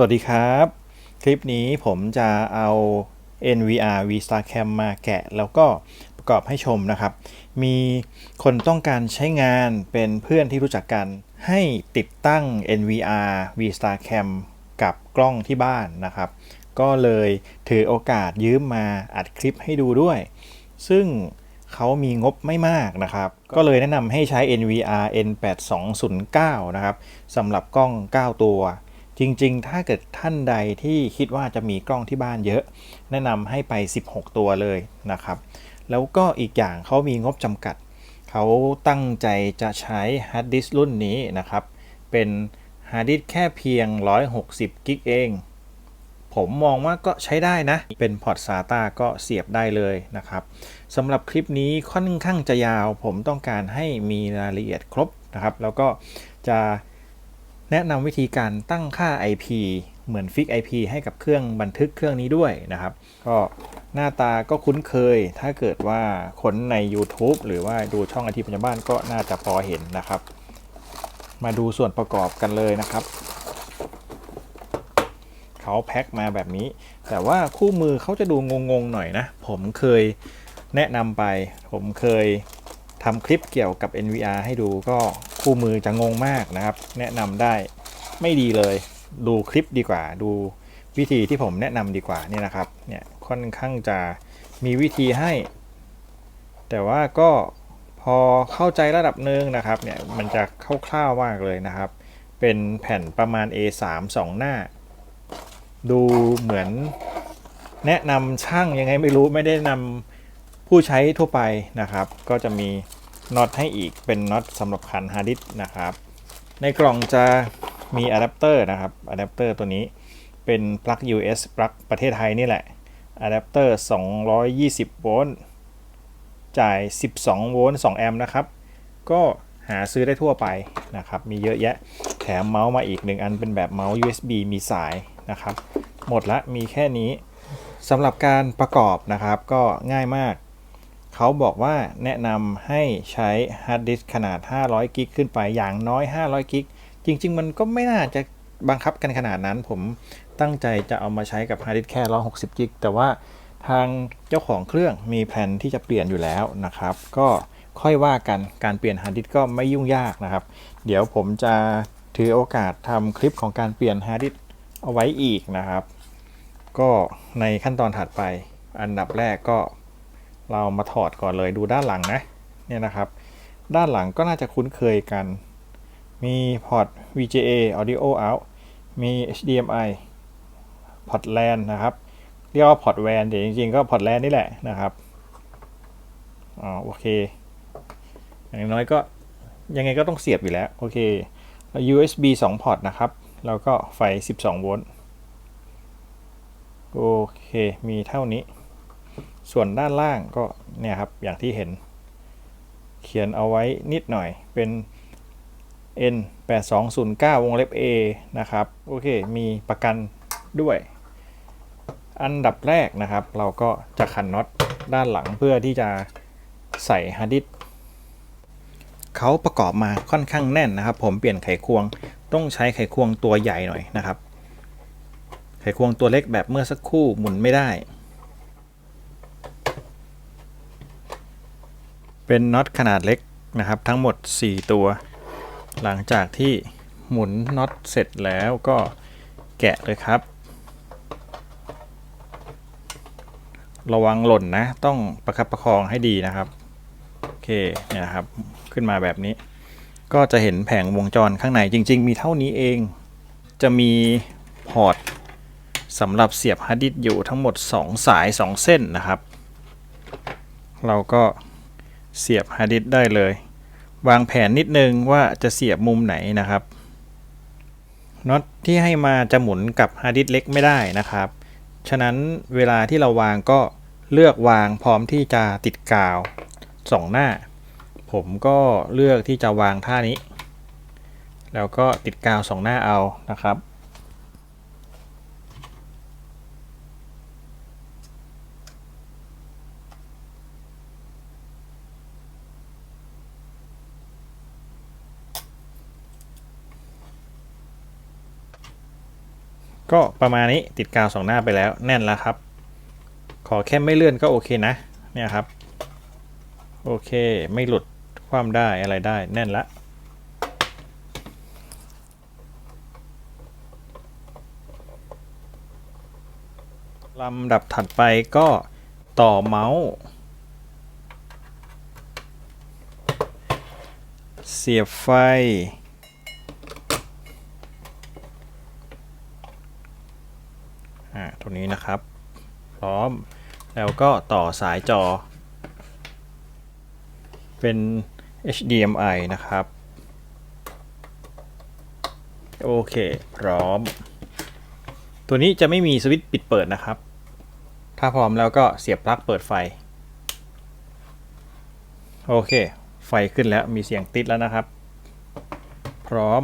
สวัสดีครับ คลิปนี้ผมจะเอา NVR V-Star Cam มาแกะ แล้วก็ประกอบให้ชมนะครับ มีคนต้องการใช้งานเป็นเพื่อนที่รู้จักกัน ให้ติดตั้ง NVR V-Star Cam กับกล้องที่บ้านนะครับ ก็เลยถือโอกาสยืมมาอัดคลิปให้ดูด้วย ซึ่งเขามีงบไม่มากนะครับ ก็เลยแนะนำให้ใช้ NVR N8209 นะครับสำหรับกล้อง 9 ตัว จริงๆ ถ้าเกิดท่านใดที่คิดว่าจะมีกล้องที่บ้านเยอะ แนะนำให้ไป 16 ตัวเลยนะครับ แล้วก็อีกอย่างเขามีงบจำกัด เขาตั้งใจจะใช้ฮาร์ดดิสรุ่นนี้นะครับ เป็นฮาร์ดดิสแค่เพียง 160 กิกเอง ผมมองว่าก็ใช้ได้นะ เป็นพอร์ต SATA ก็เสียบได้เลยนะครับสำหรับคลิปนี้ค่อนข้างจะยาว ผมต้องการให้มีรายละเอียดครบนะครับ แล้วก็จะ แนะนำวิธีการตั้งค่า IP เหมือนฟิก IP ให้กับเครื่องบันทึกเครื่องนี้ด้วยนะครับ ก็หน้าตาก็คุ้นเคย ถ้าเกิดว่าคนใน YouTube หรือว่าดูช่องอาทิตย์ปัญญาบ้านก็น่าจะพอเห็นนะครับ มาดูส่วนประกอบกันเลยนะครับ เขาแพ็คมาแบบนี้ แต่ว่าคู่มือเขาจะดูงงๆหน่อยนะ ผมเคยแนะนำไป ผมเคย ทำคลิปเกี่ยวกับ NVR ให้ดูก็คู่มือจะงงมากนะครับ แนะนำได้ไม่ดีเลย ดูคลิปดีกว่า ดูวิธีที่ผมแนะนำดีกว่านี่นะครับ เนี่ยค่อนข้างจะมีวิธีให้ แต่ว่าก็พอเข้าใจระดับหนึ่งนะครับ เนี่ยมันจะคร่าวๆมากเลยนะครับ เป็นแผ่นประมาณ A3 2 หน้า ดูเหมือนแนะนำช่างยังไงไม่รู้ไม่ได้นำ ผู้ใช้ทั่วไปนะครับ ก็จะมีน็อตให้อีกเป็นน็อตสำหรับขันฮาร์ดดิสนะครับ ในกล่องจะมีอะแดปเตอร์นะครับอะแดปเตอร์ตัวนี้เป็นปลั๊ก US ปลั๊กประเทศไทยนี่แหละอะแดปเตอร์ 220 โวลต์จ่าย 12 โวลต์ 2 แอมป์นะครับ ก็หาซื้อได้ทั่วไปนะครับ มีเยอะแยะ แถมเมาส์มาอีกหนึ่งอันเป็นแบบเมาส์ USB มีสายนะครับ หมดละมีแค่นี้สำหรับการประกอบนะครับก็ง่ายมาก เขาบอกว่าแนะนำให้ใช้ฮาร์ดดิสก์ขนาด 500 กิกขึ้นไปอย่างน้อย 500 กิก จริง ๆ มันก็ไม่น่าจะบังคับกันขนาดนั้น ผมตั้งใจจะเอามาใช้กับฮาร์ดดิสก์แค่ 160 กิก แต่ว่าทางเจ้าของเครื่องมีแผนที่จะเปลี่ยนอยู่แล้วนะครับ ก็ค่อยว่ากันการเปลี่ยนฮาร์ดดิสก์ก็ไม่ยุ่งยากนะครับ เดี๋ยวผมจะถือโอกาสทำคลิปของการเปลี่ยนฮาร์ดดิสก์เอาไว้อีกนะครับ ก็ในขั้นตอนถัดไปอันดับแรกก็ เรามาถอดก่อนเลยดูด้านหลังนะเนี่ยนะครับ ด้านหลังก็น่าจะคุ้นเคยกัน มีพอร์ต VGA Audio Out มี HDMI พอร์ต LAN นะครับเรียกว่าพอร์ต WAN แต่จริงๆก็พอร์ต LAN นี่แหละนะครับอ๋อโอเค อย่างน้อยก็ยังไงก็ต้องเสียบอยู่แล้ว โอเค USB 2 พอร์ตนะครับ แล้วก็ไฟ 12 โวลต์ โอเค มีเท่านี้ ส่วนด้านล่างก็เนี่ยครับอย่างที่เห็น เขียนเอาไว้นิดหน่อยเป็น N 8 2 0 9วงเล็บ A นะครับ โอเค มีประกันด้วย อันดับแรกนะครับ เราก็จะขันน็อตด้านหลังเพื่อที่จะใส่ฮาร์ดดิสก์เขาประกอบมาค่อนข้างแน่นนะครับ ผมเปลี่ยนไขควงต้องใช้ไขควงตัวใหญ่หน่อยนะครับ ไขควงตัวเล็กแบบเมื่อสักครู่หมุนไม่ได้ เป็นน็อตขนาดเล็กนะครับ ทั้งหมด 4 ตัว หลังจากที่หมุนน็อตเสร็จแล้วก็แกะเลยครับ ระวังหล่นนะ ต้องประคับประคองให้ดีนะครับ โอเคเนี่ยครับ ขึ้นมาแบบนี้ ก็จะเห็นแผงวงจรข้างในจริง ๆ มีเท่านี้เอง จะมีพอร์ตสำหรับเสียบฮาร์ดดิสก์อยู่ทั้งหมด 2 สาย 2 เส้นนะครับ เราก็ เสียบฮาร์ดดิสก์ได้เลย วางแผนนิดนึงว่าจะเสียบมุมไหนนะครับน็อตที่ให้มาจะหมุนกับฮาร์ดดิสก์เล็กไม่ได้นะครับ ฉะนั้นเวลาที่เราวางก็เลือกวางพร้อมที่จะติดกาว2หน้า ผมก็เลือกที่จะวางท่านี้ แล้วก็ติดกาว2หน้าเอานะครับ ก็ประมาณนี้ติดกาวสองหน้าไปแล้วแน่นแล้วครับ ขอแค่ไม่เลื่อนก็โอเคนะ เนี่ยครับ โอเคไม่หลุดความได้อะไรได้แน่นละลำดับถัดไปก็ต่อเมาส์ เสียบไฟ อ่าตรง นี้นะครับ พร้อมแล้วก็ต่อสายจอ เป็น HDMI นะครับ โอเค พร้อม ตัวนี้จะไม่มีสวิตช์ปิดเปิดนะครับ ถ้าพร้อมแล้วก็เสียบปลั๊กเปิดไฟ โอเค ไฟขึ้นแล้วมีเสียงติดแล้วนะครับ พร้อม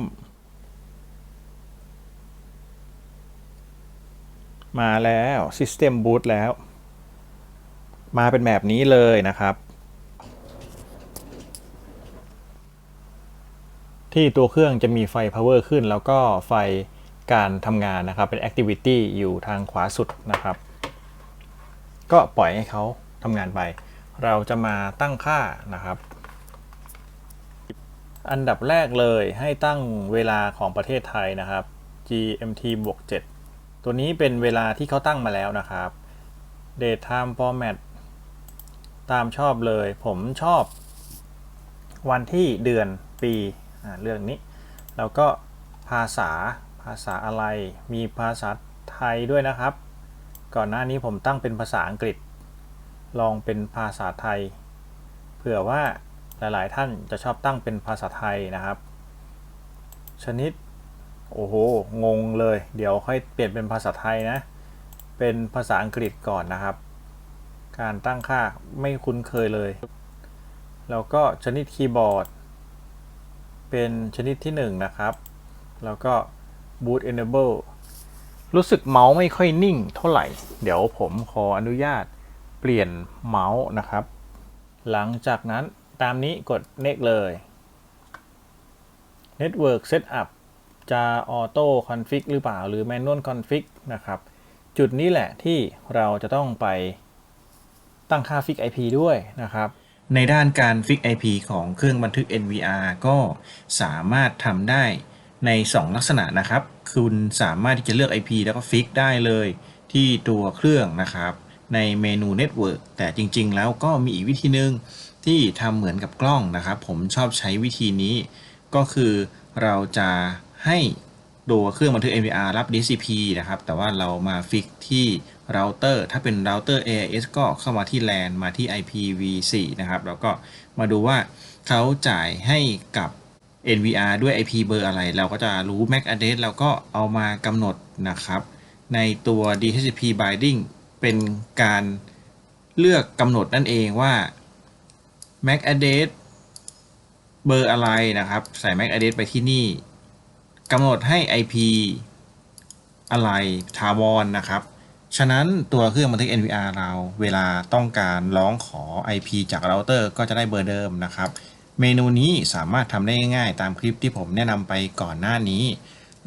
มาแล้ว System Boot แล้ว มาเป็นแบบนี้เลยนะครับ ที่ตัวเครื่องจะมีไฟ power ขึ้น แล้วก็ไฟการทำงานนะครับ เป็น activity อยู่ทางขวาสุดนะครับ ก็ปล่อยให้เขาทำงานไป เราจะมาตั้งค่านะครับ อันดับแรกเลยให้ตั้งเวลาของประเทศไทยนะครับ GMT บวก7 ตัวนี้เป็นเวลาที่เขาตั้งมาแล้วนะครับ Date Time Format ตามชอบเลย ผมชอบ วันที่เดือนปีเรื่องนี้ แล้วก็ภาษาภาษาอะไร มีภาษาไทยด้วยนะครับ ก่อนหน้านี้ผมตั้งเป็นภาษาอังกฤษ ลองเป็นภาษาไทย เผื่อว่าหลาย ๆ ท่านจะชอบตั้งเป็นภาษาไทยนะครับ ชนิด โอ้โห งงเลย เดี๋ยวค่อยเปลี่ยนเป็นภาษาไทยนะ เป็นภาษาอังกฤษก่อนนะครับ การตั้งค่าไม่คุ้นเคยเลย แล้วก็ชนิดคีย์บอร์ด เป็นชนิดที่ 1 นะครับ แล้วก็ boot enable รู้สึกเมาส์ไม่ค่อยนิ่งเท่าไหร่ เดี๋ยวผมขออนุญาตเปลี่ยนเมาส์นะครับ หลังจากนั้นตามนี้กด next เลย network setup จะออโต้คอนฟิกหรือเปล่า หรือ manual config นะครับ จุดนี้แหละที่เราจะต้องไปตั้งค่าฟิก IP ด้วยนะครับ ในด้านการฟิก IP ของเครื่องบันทึก NVR ก็สามารถทำได้ใน 2 ลักษณะนะครับ คุณสามารถที่จะเลือก IP แล้วก็ฟิกได้เลยที่ตัวเครื่องนะครับ ในเมนู Network แต่จริงๆ แล้วก็มีอีกวิธีหนึ่งที่ทำเหมือนกับกล้องนะครับ ผมชอบใช้วิธีนี้ ก็คือเราจะ ให้ตัวเครื่องบันทึก NVR รับ DCP นะครับ แต่ว่าเรามาฟิกที่เราเตอร์ ถ้าเป็นเราเตอร์ AIS ก็เข้ามาที่ LAN มาที่ IPv4 นะครับ แล้วก็มาดูว่าเขาจ่ายให้กับ NVR ด้วย IP เบอร์อะไร เราก็จะรู้ MAC address เราก็เอามากำหนดนะครับ ในตัว DHCP binding เป็นการเลือกกำหนดนั่นเองว่า MAC address เบอร์อะไรนะครับ ใส่ MAC address ไปที่นี่ กำหนดให้ IP อะไรทาวรนะครับ ฉะนั้นตัวเครื่องบันทึก NVR เราเวลาต้องการร้องขอ IP จากเราเตอร์ก็จะได้เบอร์เดิมนะครับ เมนูนี้สามารถทำได้ง่ายๆ ตามคลิปที่ผมแนะนำไปก่อนหน้านี้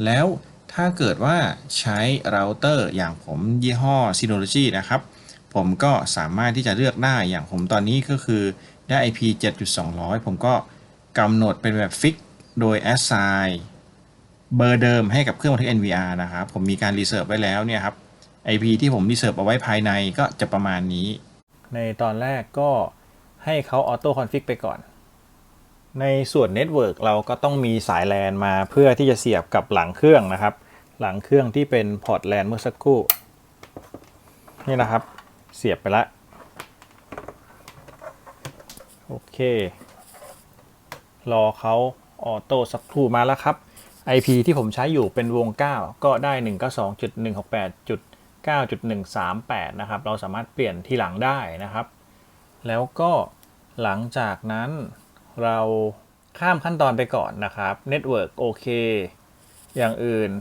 แล้วถ้าเกิดว่าใช้เราเตอร์อย่างผมยี่ห้อ Synology นะครับ ผมก็สามารถที่จะเลือกได้อย่างผมตอนนี้ก็คือได้ IP 7.200 ผมก็กำหนดเป็นแบบฟิกโดย assign เบอร์เดิมให้กับเครื่องบันทึก NVR นะครับ ผมมีการรีเซิร์ฟไว้แล้วเนี่ยครับ IP ที่ผมรีเซิร์ฟเอาไว้ภายในก็จะประมาณนี้ ในตอนแรกก็ให้เขาออโต้คอนฟิกไปก่อน ในส่วนเน็ตเวิร์กเราก็ต้องมีสายแลนมาเพื่อที่จะเสียบกับหลังเครื่องนะครับ หลังเครื่องที่เป็นพอร์ตแลนเมื่อสักครู่นี่นะครับ เสียบไปละโอเค รอเขาออโต้สักครู่มาแล้วครับ IP ที่ผมใช้อยู่เป็นวง 9 ก็ได้ 192.168.9.138 นะครับ เราสามารถเปลี่ยนที่หลังได้นะครับ แล้วก็หลังจากนั้นเราข้ามขั้นตอนไปก่อนนะครับ Network โอเค อย่างอื่น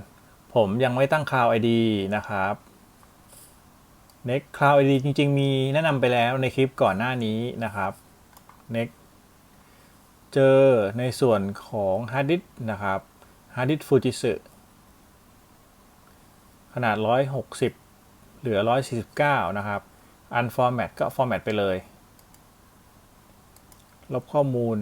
ผมยังไม่ตั้ง Cloud ID นะครับ Next Cloud ID จริง ๆ มีแนะนำไปแล้วในคลิปก่อนหน้านี้นะครับ Next เจอในส่วนของ Hard Disk นะครับ Hard Disk Fujitsu ขนาด 160 เหลือ 149 นะครับ unformat ก็ format ไปเลย ลบข้อมูล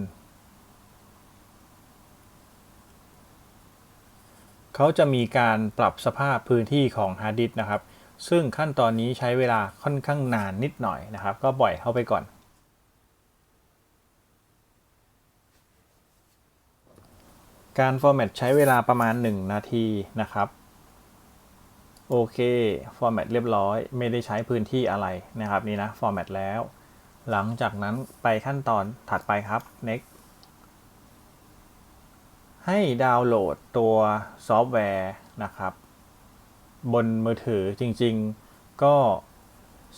เขาจะมีการปรับสภาพพื้นที่ของฮาร์ดดิสนะครับ ซึ่งขั้นตอนนี้ใช้เวลาค่อนข้างนานนิดหน่อยนะครับ ก็ปล่อยเข้าไปก่อน การ format ใช้เวลาประมาณ 1 นาทีนะครับโอเค format เรียบร้อย ไม่ได้ใช้พื้นที่อะไรนะครับนี่นะ format แล้ว หลังจากนั้นไปขั้นตอนถัดไปครับ next ให้ดาวน์โหลดตัวซอฟต์แวร์นะครับ บนมือถือจริงๆ ก็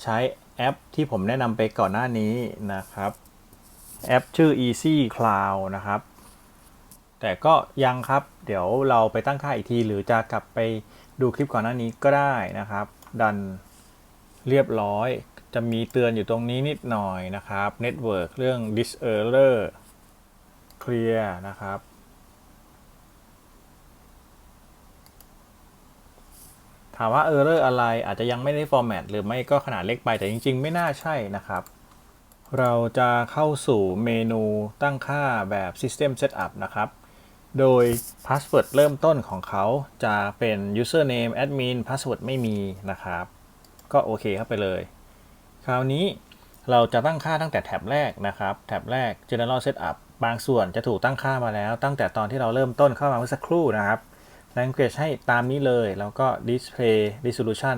ใช้แอปที่ผมแนะนำไปก่อนหน้านี้นะครับ แอปชื่อ Easy Cloud นะครับ แต่ก็ยังครับ เดี๋ยวเราไปตั้งค่าอีกที หรือจะกลับไปดูคลิปก่อนหน้านี้ก็ได้นะครับ ดันเรียบร้อย จะมีเตือนอยู่ตรงนี้นิดหน่อยนะครับ Network เรื่อง Dis Error Clear นะครับ ถามว่า Error อะไรอาจจะยังไม่ได้ format หรือไม่ก็ขนาดเล็กไป แต่จริง ๆ ไม่น่าใช่นะครับเราจะเข้าสู่เมนูตั้งค่าแบบ System Setup นะครับ โดย Password เริ่มต้นของเขาจะเป็น Username Admin Password ไม่มีนะครับ ก็โอเคเข้าไปเลย คราวนี้เราจะตั้งค่าตั้งแต่แท็บแรกนะครับ แท็บแรก General Setup บางส่วนจะถูกตั้งค่ามาแล้ว ตั้งแต่ตอนที่เราเริ่มต้นเข้ามาเมื่อสักครู่นะครับ Language ให้ตามนี้เลย แล้วก็ Display Resolution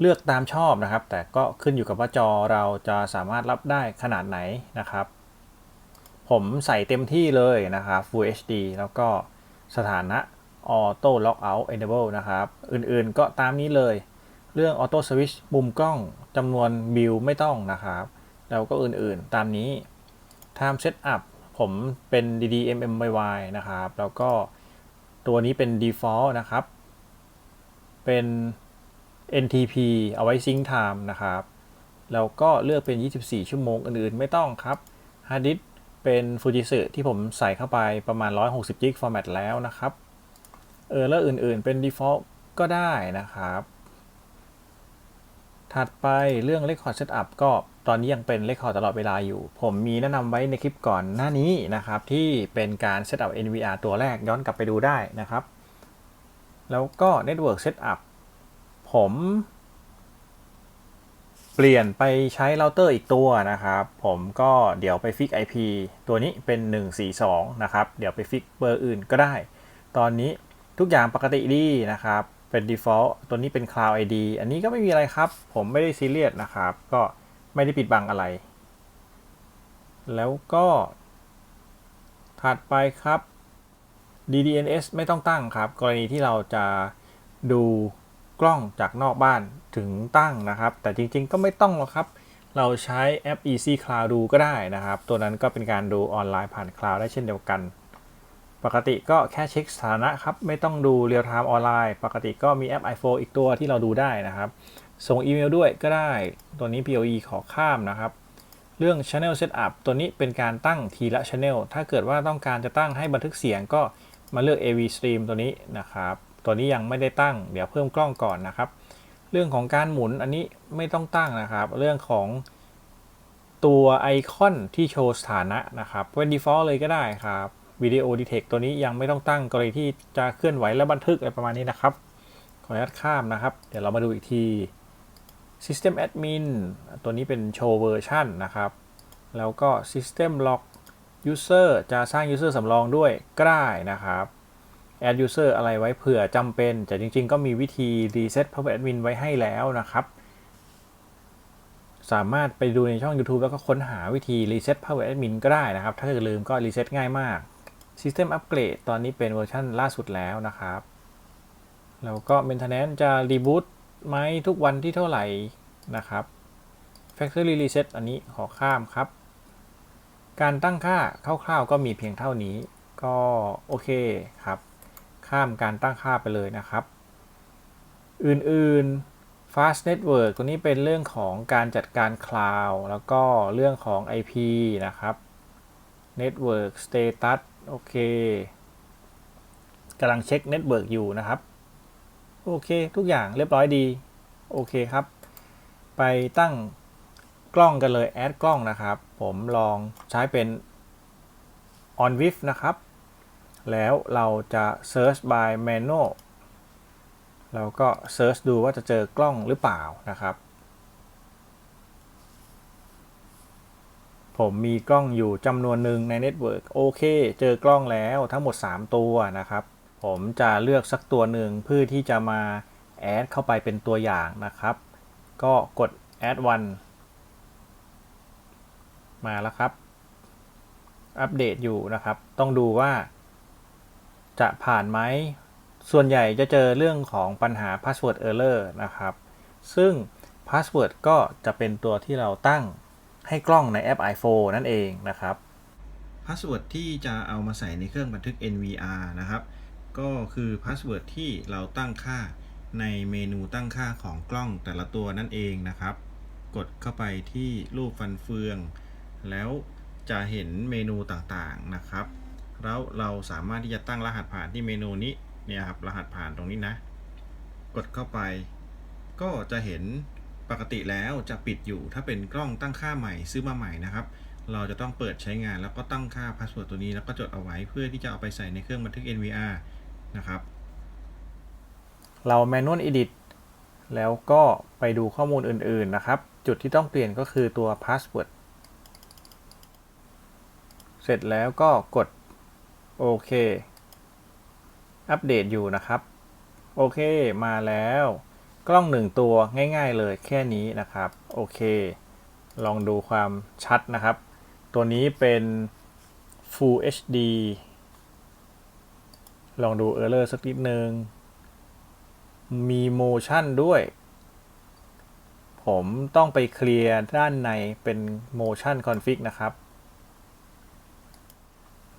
เลือกตามชอบนะครับ แต่ก็ขึ้นอยู่กับว่าจอเราจะสามารถรับได้ขนาดไหนนะครับ ผมใส่เต็มที่เลยนะครับ Full HD แล้วก็สถานะ Auto Lockout Enable นะครับ อื่นๆก็ตามนี้เลย เรื่อง Auto Switch มุมกล้องจำนวนบิลไม่ต้องนะครับ แล้วก็อื่นๆตามนี้ Time Setup ผมเป็น DDMMYY นะครับ แล้วก็ตัวนี้เป็น default นะครับ เป็น NTP เอาไว้ Sync Time นะครับ แล้วก็เลือกเป็น 24 ชั่วโมงอื่นๆไม่ต้องครับ Hard Disk เป็น Fujitsu ที่ผมใส่เข้าไปประมาณ 160 GB format แล้วนะครับ เออแล้วอื่นๆเป็น default ก็ได้นะครับ ถัดไปเรื่อง Record Setup ก็ตอนนี้ยังเป็น Record ตลอดเวลาอยู่ ผมมีแนะนำไว้ในคลิปก่อนหน้านี้นะครับ ที่เป็นการ Setup NVR ตัวแรกย้อนกลับไปดูได้นะครับ แล้วก็ Network Setup ผม เปลี่ยนไปใช้เราเตอร์อีกตัวนะครับ ผมก็เดี๋ยวไปฟิก IP ตัวนี้เป็น 142 นะครับ เดี๋ยวไปฟิกเบอร์อื่นก็ได้ ตอนนี้ทุกอย่างปกติดีนะครับ เป็น default ตัวนี้เป็น Cloud ID อันนี้ก็ไม่มีอะไรครับ ผมไม่ได้ซีเรียสนะครับ ก็ไม่ได้ปิดบังอะไร แล้วก็ ถัดไปครับ DDNS ไม่ต้องตั้งครับ กรณีที่เราจะดู ล้องจากนอกบ้านถึงตั้งนะครับ แต่จริงๆก็ไม่ต้องหรอกครับ เราใช้แอป Easy Cloud ดูก็ได้นะครับ ตัวนั้นก็เป็นการดูออนไลน์ผ่านคลาวด์ได้เช่นเดียวกัน ปกติก็แค่เช็คสถานะครับ ไม่ต้องดูเรียลไทม์ออนไลน์ ปกติก็มีแอป iPhone อีกตัวที่เราดูได้นะครับ ส่งอีเมลด้วยก็ได้ ตัวนี้ POE ขอข้ามนะครับเรื่อง Channel Setup ตัวนี้เป็นการตั้งทีละ Channel ถ้าเกิดว่าต้องการจะตั้งให้บันทึกเสียงก็มาเลือก AV Stream ตัวนี้นะครับ ตัวนี้ยังไม่ได้ตั้ง เดี๋ยวเพิ่มกล้องก่อนนะครับ เรื่องของการหมุนอันนี้ไม่ต้องตั้งนะครับ เรื่องของตัวไอคอนที่โชว์สถานะนะครับเป็น default เลยก็ได้ครับวิดีโอดีเทคตัวนี้ยังไม่ต้องตั้งกรณีที่จะเคลื่อนไหวและบันทึกอะไรประมาณนี้นะครับ ขออนุญาตข้ามนะครับ เดี๋ยวเรามาดูอีกที System Admin ตัวนี้เป็นโชว์เวอร์ชันนะครับ แล้วก็ System Lock User จะสร้าง User สำรองด้วยก็ได้นะครับ Add User อะไรไว้เผื่อจำเป็น แต่จริงๆ ก็มีวิธี Reset Password Admin ไว้ให้แล้วนะครับ สามารถไปดูในช่อง YouTube แล้วก็ค้นหาวิธี Reset Password Admin ก็ได้นะครับ ถ้าเกิดลืมก็ Reset ง่ายมาก System Upgrade ตอนนี้เป็นเวอร์ชันล่าสุดแล้วนะครับ แล้วก็ Maintenance จะ Reboot ไหมทุกวันที่เท่าไหร่นะครับ Factory Reset อันนี้ขอข้ามครับ การตั้งค่าคร่าวๆก็มีเพียงเท่านี้ ก็โอเคครับ ข้ามการตั้งค่าไปเลยนะครับ อื่นๆ Fast Network ตัวนี้เป็นเรื่องของการจัดการ Cloud แล้วก็เรื่องของ IP นะครับ Network Status โอเคกำลังเช็ค Network อยู่นะครับ โอเค ทุกอย่างเรียบร้อยดี โอเคครับ ไปตั้งกล้องกันเลย แอดกล้องนะครับ ผมลองใช้เป็น on w i f นะครับ แล้วเราจะ search by manual แล้วก็ search ดูว่าจะเจอกล้องหรือเปล่านะครับ ผมมีกล้องอยู่จำนวนหนึ่งในเน็ตเวิร์กโอเค เจอกล้องแล้วทั้งหมด 3 ตัวนะครับ ผมจะเลือกสักตัวหนึ่งเพื่อที่จะมาแอดเข้าไปเป็นตัวอย่างนะครับ ก็กด add one มาแล้วครับ อัปเดตอยู่นะครับ ต้องดูว่า จะผ่านไหม ส่วนใหญ่จะเจอเรื่องของปัญหา password error นะครับ ซึ่ง password ก็จะเป็นตัวที่เราตั้งให้กล้องในแอป iPhone นั่นเองนะครับพาสเวิร์ดที่จะเอามาใส่ในเครื่องบันทึก NVR นะครับ ก็คือพาสเวิร์ดที่เราตั้งค่าในเมนูตั้งค่าของกล้องแต่ละตัวนั่นเองนะครับ กดเข้าไปที่รูปฟันเฟือง แล้วจะเห็นเมนูต่างๆนะครับ แล้วเราสามารถที่จะตั้งรหัสผ่านที่เมนูนี้เนี่ยครับรหัสผ่านตรงนี้นะ กดเข้าไป ก็จะเห็นปกติแล้วจะปิดอยู่ ถ้าเป็นกล้องตั้งค่าใหม่ซื้อมาใหม่นะครับ เราจะต้องเปิดใช้งานแล้วก็ตั้งค่าพาสเวิร์ดตัวนี้แล้วก็จดเอาไว้เพื่อที่จะเอาไปใส่ในเครื่องบันทึก NVR นะครับ เรา manual edit แล้วก็ไปดูข้อมูลอื่นๆนะครับ จุดที่ต้องเปลี่ยนก็คือตัว password เสร็จแล้วก็กด โอเค อัปเดตอยู่นะครับ โอเค มาแล้ว กล้องหนึ่งตัวง่าย ๆ เลยแค่นี้นะครับ โอเค ลองดูความชัดนะครับ ตัวนี้เป็น Full HD ลองดู Error สักนิดนึง มี motion ด้วย ผมต้องไปเคลียร์ด้านในเป็น motion config นะครับ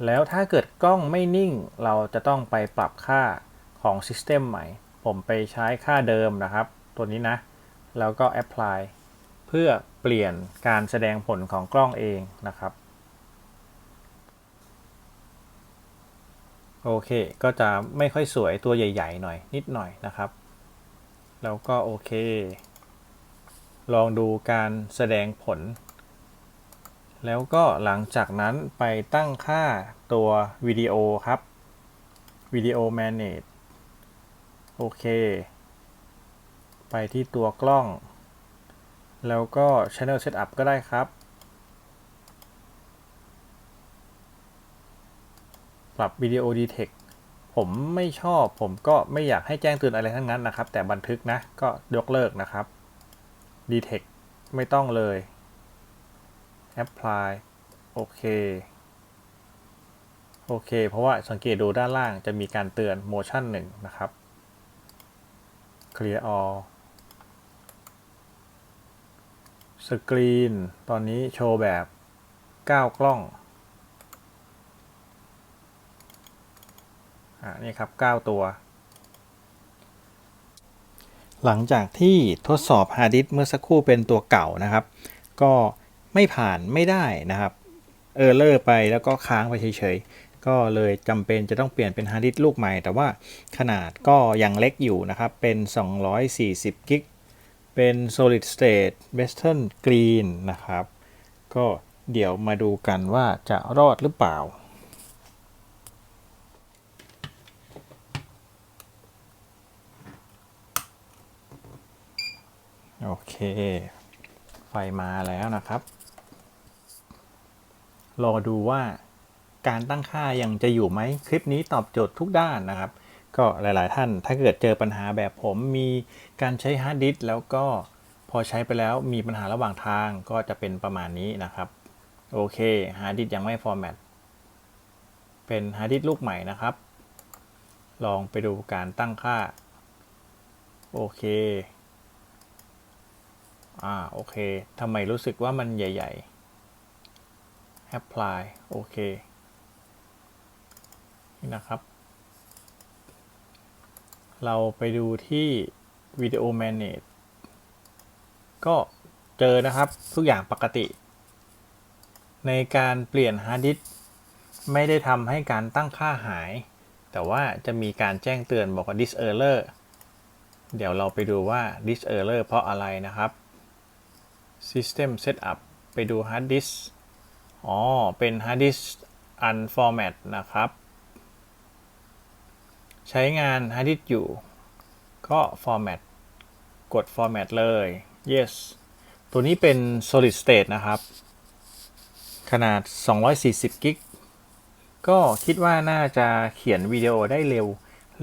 แล้วถ้าเกิดกล้องไม่นิ่งเราจะต้องไปปรับค่าของ System ใหม่ ผมไปใช้ค่าเดิมนะครับ ตัวนี้นะ แล้วก็ apply เพื่อเปลี่ยนการแสดงผลของกล้องเองนะครับ โอเค ก็จะไม่ค่อยสวยตัวใหญ่ ๆ หน่อยนิดหน่อยนะครับ แล้วก็โอเค ลองดูการแสดงผล แล้วก็หลังจากนั้นไปตั้งค่าตัววิดีโอครับวิดีโอ manage โอเค ไปที่ตัวกล้อง แล้วก็ channel setup ก็ได้ครับ ปรับวิดีโอ detect ผมไม่ชอบผมก็ไม่อยากให้แจ้งเตือนอะไรทั้งนั้นนะครับ แต่บันทึกนะ ก็ยกเลิกนะครับ detect ไม่ต้องเลย apply โอเค โอเค เพราะว่าสังเกตดูด้านล่างจะมีการเตือน motion 1 นะครับ clear all สกรีนตอนนี้โชว์แบบ 9 กล้อง อ่านี่ครับ 9 ตัว หลังจากที่ทดสอบฮาร์ดดิสก์เมื่อสักครู่เป็นตัวเก่านะครับ ก็ ไม่ผ่านไม่ได้นะครับเออร์เลอร์ไปแล้วก็ค้างไปเฉยๆ ก็เลยจำเป็นจะต้องเปลี่ยนเป็นฮาร์ดดิสก์ลูกใหม่ แต่ว่าขนาดก็ยังเล็กอยู่นะครับ เป็น 240กิกเป็น solid state western green นะครับ ก็เดี๋ยวมาดูกันว่าจะรอดหรือเปล่าโอเค ไฟมาแล้วนะครับ รอดูว่าการตั้งค่ายังจะอยู่ไหมคลิปนี้ตอบโจทย์ทุกด้านนะครับ ก็หลาย ๆ ท่านถ้าเกิดเจอปัญหาแบบผมมีการใช้ฮาร์ดดิสแล้วก็พอใช้ไปแล้วมีปัญหาระหว่างทางก็จะเป็นประมาณนี้นะครับ โอเคฮาร์ดดิสยังไม่ฟอร์แมตเป็นฮาร์ดดิสลูกใหม่นะครับ ลองไปดูการตั้งค่า โอเคอ่าโอเคทำไมรู้สึกว่ามันใหญ่ ๆ apply โอเค นี่นะครับ เราไปดูที่วิดีโอ manage ก็เจอนะครับทุกอย่างปกติ ในการเปลี่ยนฮาร์ดดิสไม่ได้ทำให้การตั้งค่าหาย แต่ว่าจะมีการแจ้งเตือนบอกว่า disk error เดี๋ยวเราไปดูว่า disk error เพราะอะไรนะครับ system setup ไปดู hard disk อ๋อ เป็น hard disk unformat นะครับ ใช้งาน hard disk อยู่ ก็ format กด format เลย yes ตัวนี้เป็น solid state นะครับ ขนาด 240 กิก ก็คิดว่าน่าจะเขียนวิดีโอได้เร็ว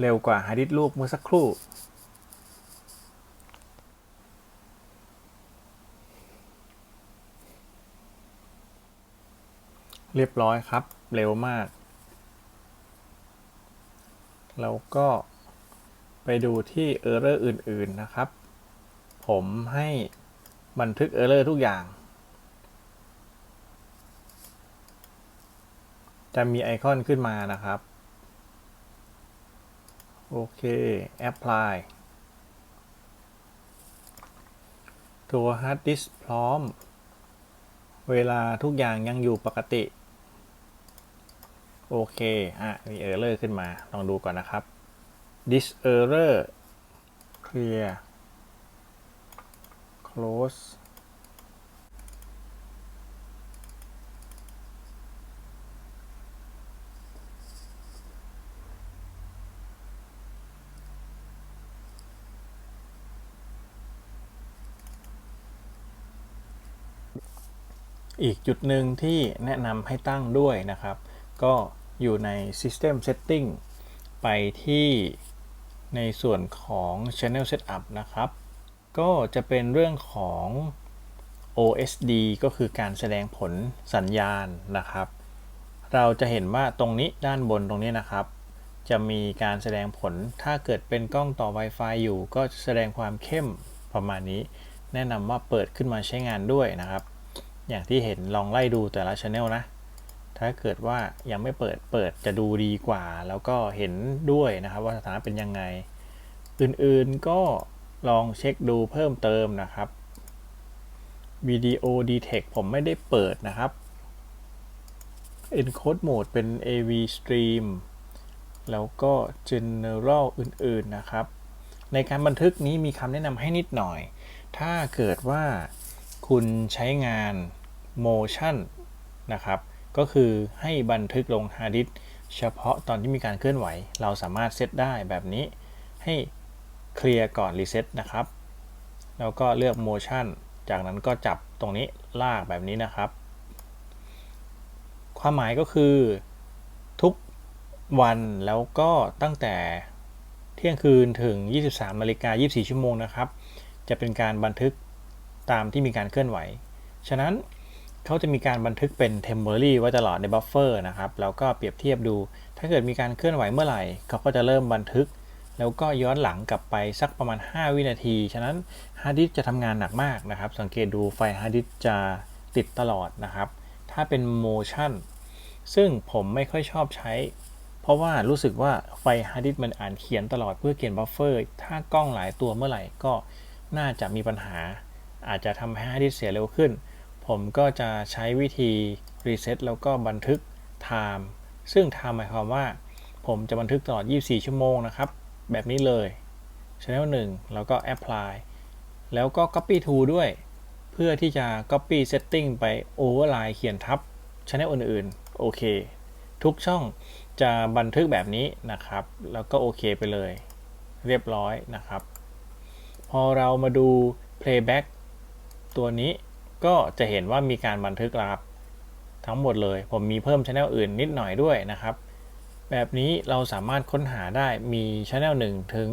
เร็วกว่าฮาร์ดดิสก์รูปเมื่อสักครู่ เรียบร้อยครับ เร็วมาก แล้วก็ไปดูที่ Error อื่น ๆ นะครับ ผมให้บันทึก Error ทุกอย่าง จะมีไอคอนขึ้นมานะครับ โอเค apply ตัว hard disk พร้อม เวลาทุกอย่างยังอยู่ปกติ โอเค อะ มี error ขึ้นมา ลองดูก่อนนะครับ disk error clear close อีกจุดหนึ่งที่แนะนำให้ตั้งด้วยนะครับ ก็อยู่ใน System Setting ไปที่ในส่วนของ Channel Setup นะครับ ก็จะเป็นเรื่องของ OSD ก็คือการแสดงผลสัญญาณนะครับ เราจะเห็นว่าตรงนี้ด้านบนตรงนี้นะครับ จะมีการแสดงผลถ้าเกิดเป็นกล้องต่อ Wi-Fi อยู่ ก็แสดงความเข้มประมาณนี้ แนะนำว่าเปิดขึ้นมาใช้งานด้วยนะครับ อย่างที่เห็นลองไล่ดูแต่ละ Channel นะ ถ้าเกิดว่ายังไม่เปิดเปิดจะดูดีกว่า แล้วก็เห็นด้วยนะครับ ว่าสถานะเป็นยังไง อื่นๆก็ลองเช็คดูเพิ่มเติมนะครับวิดีโอ Detect ผมไม่ได้เปิดนะครับ Encode Mode เป็น AV Stream แล้วก็ General อื่นๆนะครับ ในการบันทึกนี้มีคำแนะนำให้นิดหน่อย ถ้าเกิดว่าคุณใช้งาน motion นะครับ ก็คือให้บันทึกลงฮาร์ดดิสเฉพาะตอนที่มีการเคลื่อนไหว เราสามารถเซตได้แบบนี้ให้เคลียร์ก่อนรีเซ็ตนะครับ แล้วก็เลือก motion จากนั้นก็จับตรงนี้ลากแบบนี้นะครับ ความหมายก็คือทุกวันแล้วก็ตั้งแต่เที่ยงคืนถึง 23นาฬิกา24 ชั่วโมงนะครับ จะเป็นการบันทึกตามที่มีการเคลื่อนไหว ฉะนั้น เขาจะมีการบันทึกเป็น temporary ไว้ตลอดในบัฟเฟอร์นะครับ แล้วก็เปรียบเทียบดู ถ้าเกิดมีการเคลื่อนไหวเมื่อไหร่ เขาก็จะเริ่มบันทึก แล้วก็ย้อนหลังกลับไปสักประมาณ 5 วินาที ฉะนั้นฮาร์ดดิสก์จะทำงานหนักมากนะครับ สังเกตดูไฟฮาร์ดดิสก์จะติดตลอดนะครับ ถ้าเป็น motion ซึ่งผมไม่ค่อยชอบใช้ เพราะว่ารู้สึกว่าไฟฮาร์ดดิสก์มันอ่านเขียนตลอดเพื่อเขียนบัฟเฟอร์ ถ้ากล้องหลายตัวเมื่อไหร่ก็น่าจะมีปัญหา อาจจะทำให้ฮาร์ดดิสก์เสียเร็วขึ้น ผมก็จะใช้วิธีรีเซ็ตแล้วก็บันทึก time ซึ่ง time หมายความว่า ผมจะบันทึกตลอด 24 ชั่วโมงนะครับ แบบนี้เลย channel 1 แล้วก็ apply แล้วก็ copy to ด้วย เพื่อที่จะ copy setting ไป override เขียนทับ channel อื่นๆ โอเค ทุกช่องจะบันทึกแบบนี้นะครับ แล้วก็โอเคไปเลย เรียบร้อยนะครับ พอเรามาดู playback ตัวนี้ ก็จะเห็นว่ามีการบันทึกแล้วครับ ทั้งหมดเลย ผมมีเพิ่มช anel อื่นนิดหน่อยด้วยนะครับ แบบนี้เราสามารถค้นหาได้มีช anel 1ถึง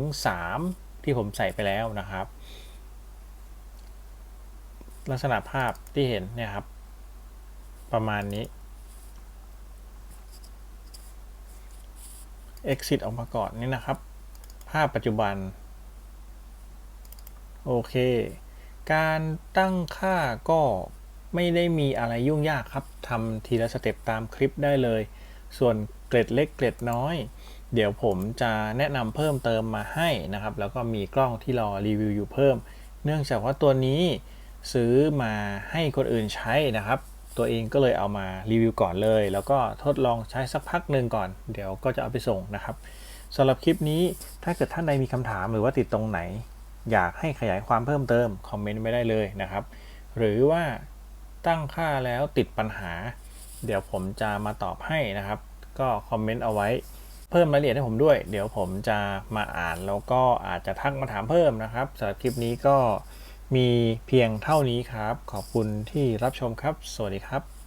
3 ที่ผมใส่ไปแล้วนะครับ ลักษณะภาพที่เห็นเนี่ยครับ ประมาณนี้ exit ออกมาก่อนนี่นะครับ ภาพปัจจุบัน โอเค การตั้งค่าก็ไม่ได้มีอะไรยุ่งยากครับทำทีละสเต็ปตามคลิปได้เลย ส่วนเกร็ดเล็กเกร็ดน้อย เดี๋ยวผมจะแนะนำเพิ่มเติมมาให้นะครับ แล้วก็มีกล้องที่รอรีวิวอยู่เพิ่ม เนื่องจากว่าตัวนี้ซื้อมาให้คนอื่นใช้นะครับ ตัวเองก็เลยเอามารีวิวก่อนเลย แล้วก็ทดลองใช้สักพักหนึ่งก่อน เดี๋ยวก็จะเอาไปส่งนะครับสำหรับคลิปนี้ถ้าเกิดท่านใดมีคำถามหรือว่าติดตรงไหน อยากให้ขยายความเพิ่มเติมคอมเมนต์ไว้ได้เลยนะครับ หรือว่าตั้งค่าแล้วติดปัญหา เดี๋ยวผมจะมาตอบให้นะครับ ก็คอมเมนต์เอาไว้เพิ่มรายละเอียดให้ผมด้วย เดี๋ยวผมจะมาอ่านแล้วก็อาจจะทักมาถามเพิ่มนะครับสำหรับคลิปนี้ก็มีเพียงเท่านี้ครับ ขอบคุณที่รับชมครับ สวัสดีครับ